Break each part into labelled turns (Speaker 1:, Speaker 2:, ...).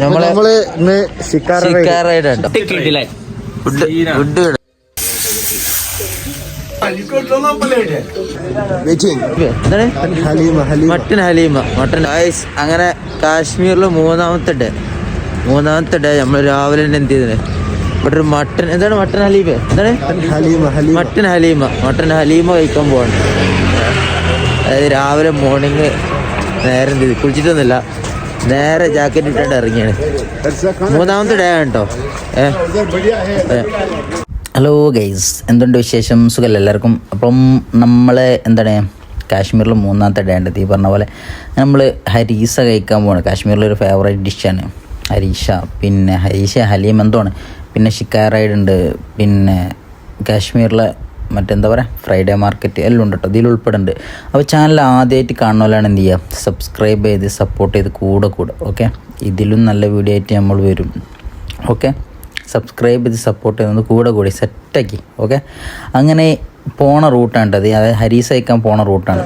Speaker 1: നമ്മൾ
Speaker 2: നമ്മൾ
Speaker 1: ഇന്ന്
Speaker 2: മട്ടൻ ഹലീമ മട്ടൻ. ഐസ് അങ്ങനെ കാശ്മീരിൽ മൂന്നാമത്തെ ഡേ. മൂന്നാമത്തെ ഡേ നമ്മൾ രാവിലെ തന്നെ എന്ത് ചെയ്തത്? ഇവിടെ ഒരു മട്ടൻ എന്താണ് മട്ടൻ ഹലീമ? എന്താണ്? മട്ടൻ ഹലീമ മട്ടൻ ഹലീമ കഴിക്കാൻ പോവാണ്. അതായത് രാവിലെ മോർണിംഗ് നേരെ കുളിച്ചിട്ടൊന്നുമില്ല. നേരെ ജാക്കറ്റ് ഇട്ടിട്ട് ഇറങ്ങിയാണ്. മൂന്നാമത്തെ ഡേ ആണ് കേട്ടോ ഹലോ ഗൈസ് എന്തുണ്ട് വിശേഷം? സുഖമല്ല എല്ലാവർക്കും? അപ്പം നമ്മൾ എന്താണ്? കാശ്മീരിൽ മൂന്നാമത്തെ ഡേ ഉണ്ട്. ഈ പറഞ്ഞ പോലെ നമ്മൾ ഹരീസ കഴിക്കാൻ പോവാണ്. കാശ്മീരിലെ ഒരു ഫേവറേറ്റ് ഡിഷാണ് ഹരീഷ പിന്നെ ഹരീഷ ഹലീം എന്തുമാണ് പിന്നെ ഷിക്കാറൈഡ് ഉണ്ട്. പിന്നെ കാശ്മീരിലെ മറ്റെന്താ പറയുക ഫ്രൈഡേ മാർക്കറ്റ് എല്ലാം ഉണ്ട് കേട്ടോ ഇതിൽ ഉൾപ്പെടുന്നുണ്ട്. അപ്പോൾ ചാനൽ ആദ്യമായിട്ട് കാണുന്നവരാണ് എന്ത് ചെയ്യുക സബ്സ്ക്രൈബ് ചെയ്ത് സപ്പോർട്ട് ചെയ്ത് കൂടെ കൂടെ ഓക്കെ ഇതിലും നല്ല വീഡിയോ ആയിട്ട് നമ്മൾ വരും ഓക്കെ സബ്സ്ക്രൈബ് ചെയ്ത് സപ്പോർട്ട് ചെയ്യുന്നത് കൂടെ കൂടി സെറ്റാക്കി ഓക്കെ അങ്ങനെ പോണ റൂട്ടാണ് അത് അതായത് ഹരീസ് അയക്കാൻ പോണ റൂട്ടാണ്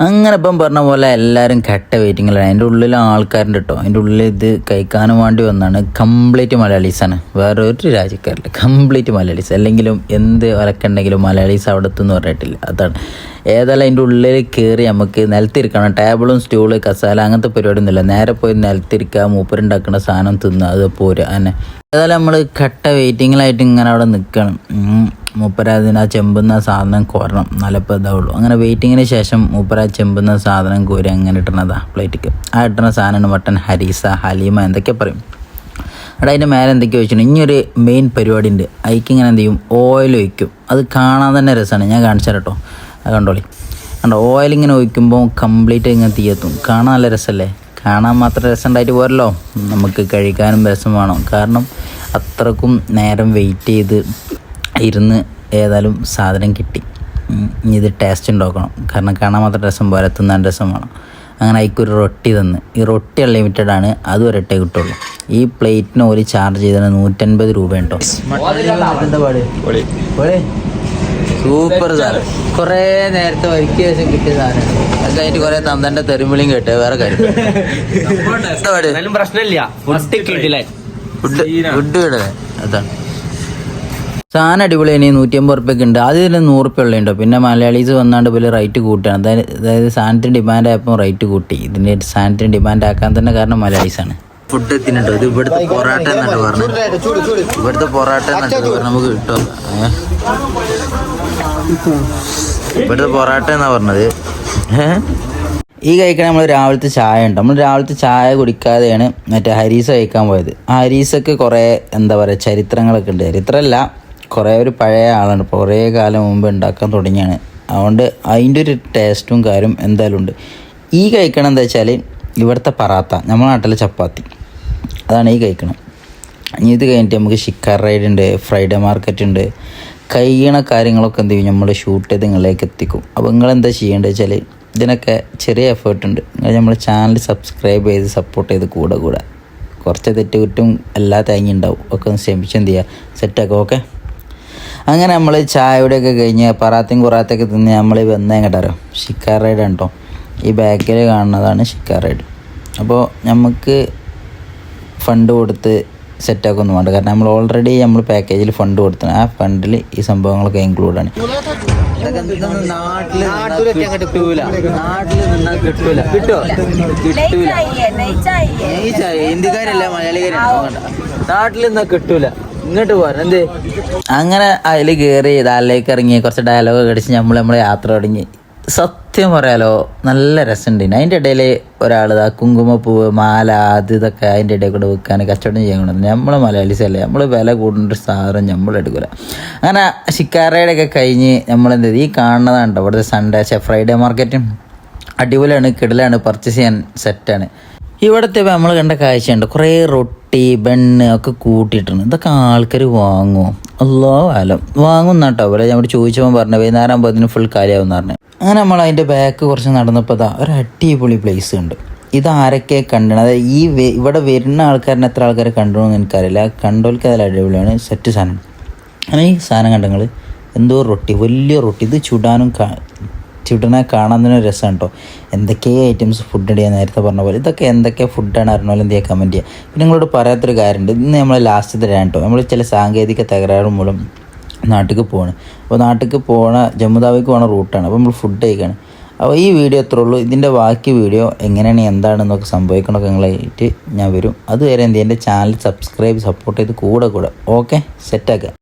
Speaker 2: അങ്ങനെ ഇപ്പം പറഞ്ഞ പോലെ എല്ലാവരും കെട്ട വെയിറ്റിങ്ങിലാണ് അതിന്റെ ഉള്ളിൽ ആൾക്കാരുണ്ട് കേട്ടോ അതിന്റെ ഉള്ളിൽ ഇത് കഴിക്കാനും വേണ്ടി വന്നാണ്. കംപ്ലീറ്റ് മലയാളീസാണ് വേറെ ഒരു രാജ്യക്കാരില്ല. കംപ്ലീറ്റ് മലയാളീസ്. അല്ലെങ്കിലും എന്ത് വരക്കുണ്ടെങ്കിലും മലയാളീസ് അവിടെ എത്തുമെന്ന് പറഞ്ഞിട്ടില്ല. അതാണ്. ഏതായാലും അതിന്റെ ഉള്ളിൽ കയറി നമുക്ക് നിലത്തിരിക്കണം. ടേബിളും സ്റ്റൂൾ കസാല അങ്ങനത്തെ പരിപാടിയൊന്നുമില്ല. നേരെ പോയി നിലത്തിരിക്കുക മൂപ്പരുണ്ടാക്കുന്ന സാധനം തിന്നുക അത് പോരുക അങ്ങനെ ഏതായാലും നമ്മൾ കട്ട വെയിറ്റിങ്ങിലായിട്ട് ഇങ്ങനെ അവിടെ നിൽക്കണം മൂപ്പരാതിന് ആ ചെമ്പുന്ന സാധനം കോരണം. നല്ലപ്പോൾ ഇതാവുള്ളൂ അങ്ങനെ വെയിറ്റിങ്ങിന് ശേഷം മൂപ്പര ചെമ്പുന്ന സാധനം കോരി അങ്ങനെ ഇട്ടണതാ പ്ലേറ്റിക്ക് ആ ഇട്ടണ സാധനമാണ് മട്ടൻ ഹരീസ ഹലീമ എന്തൊക്കെ പറയും. അവിടെ അതിന്റെ മേലെ എന്തൊക്കെയോ വെച്ചിട്ടുണ്ട്. ഇനിയൊരു മെയിൻ പരിപാടി ഉണ്ട് അതിക്ക് ഇങ്ങനെ എന്ത് ചെയ്യും? ഓയിൽ ഒഴിക്കും. അത് കാണാൻ തന്നെ രസമാണ് ഞാൻ കാണിച്ചു കേട്ടോ അത് കണ്ടോളി. കണ്ടോ? ഓയിൽ ഇങ്ങനെ ഒഴിക്കുമ്പോൾ കംപ്ലീറ്റ് ഇങ്ങനെ തീയെത്തും. കാണാൻ നല്ല രസമല്ലേ കാണാൻ മാത്രം രസമുണ്ടായിട്ട് പോരല്ലോ. നമുക്ക് കഴിക്കാനും രസം വേണം. കാരണം അത്രക്കും നേരം വെയിറ്റ് ചെയ്ത് ഇരുന്ന് ഏതായാലും സാധനം കിട്ടി. ഇനി ഇത് ടേസ്റ്റ് ഉണ്ടാക്കണം. കാരണം കാണാൻ മാത്രം രസം പോരാ തിന്നാൻ രസം വേണം. അങ്ങനെ അതിക്കൊരു റൊട്ടി തന്ന്. ഈ റൊട്ടി അൺലിമിറ്റഡ് ആണ് അത് ഒരട്ടേ കിട്ടുള്ളൂ. ഈ പ്ലേറ്റിന് ഒരു ചാർജ് ചെയ്തത് നൂറ്റൻപത് രൂപ ഉണ്ടോ സൂപ്പർ സാധനം. കുറേ നേരത്തെ വരിക്ക് ശേഷം കിട്ടിയ സാധനം. അത് കഴിഞ്ഞിട്ട് കുറേ തന്തന്റെ തെരുമ്പിളിയും കേട്ട് വേറെ കാര്യം.
Speaker 3: പ്രശ്നമില്ല. ഫുഡ് കിട്ടില്ലേ
Speaker 2: ഫുഡ് ഫുഡ് ഇവിടെ അതാണ്. സാധനം അടിപൊളി ഇനി നൂറ്റി അമ്പത് റുപ്യൊക്കെ ഉണ്ട്. ആദ്യം തന്നെ നൂറ് റുപ്യ ഉള്ളതുണ്ടോ പിന്നെ മലയാളീസ് വന്നാണ്ട് വലിയ റേറ്റ് കൂട്ടുകയാണ് അതായത് അതായത് സാധനത്തിന് ഡിമാൻഡ് ആയപ്പോൾ റേറ്റ് കൂട്ടി. ഇതിന്റെ സാധനത്തിന് ഡിമാൻഡ് ആക്കാൻ തന്നെ കാരണം മലയാളീസാണ്. ഫുഡ് എത്തിനുണ്ടോ. ഇത് ഇവിടുത്തെ പൊറാട്ട എന്നാണ് പറഞ്ഞത്. ഇവിടുത്തെ പൊറാട്ട എന്നാണ് നമുക്ക് കിട്ടും. ഇവിടുത്തെ പൊറാട്ട എന്നാ പറഞ്ഞത്? ഈ കഴിക്കണ നമ്മൾ രാവിലത്തെ ചായ ഉണ്ട്. നമ്മൾ രാവിലത്തെ ചായ കുടിക്കാതെയാണ് മറ്റേ ഹരീസ കഴിക്കാൻ പോയത്. ആ ഹരീസക്ക് കുറേ എന്താ പറയുക ചരിത്രങ്ങളൊക്കെ ഉണ്ട്. ചരിത്രമല്ല കുറേ ഒരു പഴയ ആളാണ്. കുറേ കാലം മുമ്പ് ഉണ്ടാക്കാൻ തുടങ്ങിയാണ്. അതുകൊണ്ട് അതിന്റെ ഒരു ടേസ്റ്റും കാര്യം എന്തായാലും ഉണ്ട്. ഈ കഴിക്കണം എന്താ വെച്ചാൽ ഇവിടുത്തെ പറാത്ത നമ്മുടെ നാട്ടിലെ ചപ്പാത്തി. അതാണ് ഈ കഴിക്കണം ഇനി ഇത് കഴിഞ്ഞിട്ട് നമുക്ക് ഷിക്കാർ റൈഡ് ഉണ്ട് ഫ്രൈഡേ മാർക്കറ്റ് ഉണ്ട്. കഴിയണ കാര്യങ്ങളൊക്കെ എന്ത് ചെയ്യും? നമ്മൾ ഷൂട്ട് ചെയ്ത് നിങ്ങളിലേക്ക് എത്തിക്കും. അപ്പോൾ നിങ്ങൾ എന്താ ചെയ്യേണ്ടത് വെച്ചാൽ ഇതിനൊക്കെ ചെറിയ എഫേർട്ട് ഉണ്ട്. നിങ്ങൾ നമ്മൾ ചാനൽ സബ്സ്ക്രൈബ് ചെയ്ത് സപ്പോർട്ട് ചെയ്ത് കൂടെ കൂടെ. കുറച്ച് തെറ്റ് കുറ്റും എല്ലാ തേങ്ങ ഉണ്ടാവും. ഒക്കെ ഒന്ന് ശ്രമിച്ച് എന്ത് ചെയ്യുക സെറ്റാക്കുക ഓക്കെ അങ്ങനെ നമ്മൾ ചായയുടെയൊക്കെ കഴിഞ്ഞ് പറാത്തയും കുറാത്തൊക്കെ തിന്ന് നമ്മൾ വന്ന എങ്ങോട്ടാരോ ഷിക്കാർ റൈഡ് ഉണ്ടോ ഈ ബാക്കിൽ കാണുന്നതാണ് ഷിക്കാർ റൈഡ് അപ്പോൾ നമുക്ക് ഫണ്ട് കൊടുത്ത് സെറ്റാക്കൊന്നും വേണ്ട കാരണം നമ്മൾ ഓൾറെഡി നമ്മൾ പാക്കേജിൽ ഫണ്ട് കൊടുത്താണ് ആ ഫണ്ടിൽ ഈ സംഭവങ്ങളൊക്കെ ഇൻക്ലൂഡ് ആണ്. അങ്ങനെ അതിൽ കയറി ദാലിലേക്ക് ഇറങ്ങി കുറച്ച് ഡയലോഗ് കടിച്ച് നമ്മൾ നമ്മളെ യാത്ര തുടങ്ങി. സത്യം പറയാലോ നല്ല രസമുണ്ട്. അതിന്റെ ഇടയിൽ ഒരാൾ ആ കുങ്കുമപ്പൂവ് മാല അത് ഇതൊക്കെ അതിന്റെ ഇടയിൽ കൂടെ വെക്കാൻ കച്ചവടം ചെയ്യാൻ കൊണ്ടു നമ്മൾ മലയാളീസ് അല്ലേ നമ്മൾ വില കൂടുന്ന സാധനം നമ്മൾ എടുക്കില്ല അങ്ങനെ ഷിക്കാറയുടെ ഒക്കെ കഴിഞ്ഞ് നമ്മളെന്ത്? ഈ കാണുന്നതാണ് ഇവിടുത്തെ സൺഡേ ഫ്രൈഡേ മാർക്കറ്റും അടിപൊളിയാണ് കിടലാണ് പർച്ചേസ് ചെയ്യാൻ സെറ്റാണ് ഇവിടുത്തെ നമ്മൾ കണ്ട കാഴ്ചയുണ്ട് കുറേ റൊട്ടി ബണ്ണ് ഒക്കെ കൂട്ടിയിട്ടുണ്ട്. ഇതൊക്കെ ആൾക്കാർ വാങ്ങുമോ അല്ലോ ആലം വാങ്ങുന്ന കേട്ടോ ഇവിടെ നമ്മൾ ചോദിച്ചപ്പോൾ പറഞ്ഞു വൈകുന്നേരം ആകുമ്പോൾ ഫുൾ കാലിയാവും പറഞ്ഞു. അങ്ങനെ നമ്മൾ അതിന്റെ ബാക്ക് കുറച്ച് നടന്നപ്പോൾ അതാ ഒരു അടിപൊളി പ്ലേസ് ഉണ്ട്. ഇത് ആരൊക്കെ കണ്ടണം അതായത് ഈ ഇവിടെ വരുന്ന ആൾക്കാരിന് എത്ര ആൾക്കാരെ കണ്ടു എന്ന് എനിക്കറിയില്ല കണ്ടോൽക്ക് അതിൽ അടിപൊളിയാണ്. സെറ്റ് സാധനം. അങ്ങനെ ഈ സാധനം കണ്ടങ്ങൾ എന്തോ റൊട്ടി വലിയ റൊട്ടി. ഇത് ചുടാനും ചുടനെ കാണാൻ തന്നെ രസമാണ് കേട്ടോ. എന്തൊക്കെ ഐറ്റംസ് ഫുഡ് ഞാൻ നേരത്തെ പറഞ്ഞ പോലെ. ഇതൊക്കെ എന്തൊക്കെ ഫുഡാണ് അറിഞ്ഞാലും എന്ത് ചെയ്യാൻ കമന്റ് ചെയ്യുക പിന്നെ നിങ്ങളോട് പറയാത്തൊരു കാര്യമുണ്ട്. ഇന്ന് നമ്മൾ ലാസ്റ്റ് തരാൻ കേട്ടോ. നമ്മൾ ചില സാങ്കേതിക തകരാറ് മൂലം നാട്ടിലേക്ക് പോവാണ്. അപ്പോൾ നാട്ടിലേക്ക് പോണ ജമ്മുദാവിക്ക് പോണ റൂട്ടാണ് അപ്പോൾ നമ്മൾ ഫുഡ് കഴിക്കുകയാണ് അപ്പോൾ ഈ വീഡിയോ എത്ര ഉള്ളൂ. ഇതിന്റെ ബാക്കി വീഡിയോ എങ്ങനെയാണ് എന്താണെന്നൊക്കെ സംഭവിക്കണമൊക്കെ നിങ്ങളായിട്ട് ഞാൻ വരും. അതുവരെ എന്ത് എന്റെ ചാനൽ സബ്സ്ക്രൈബ് സപ്പോർട്ട് ചെയ്ത് കൂടെ കൂടെ. ഓക്കെ സെറ്റാക്കുക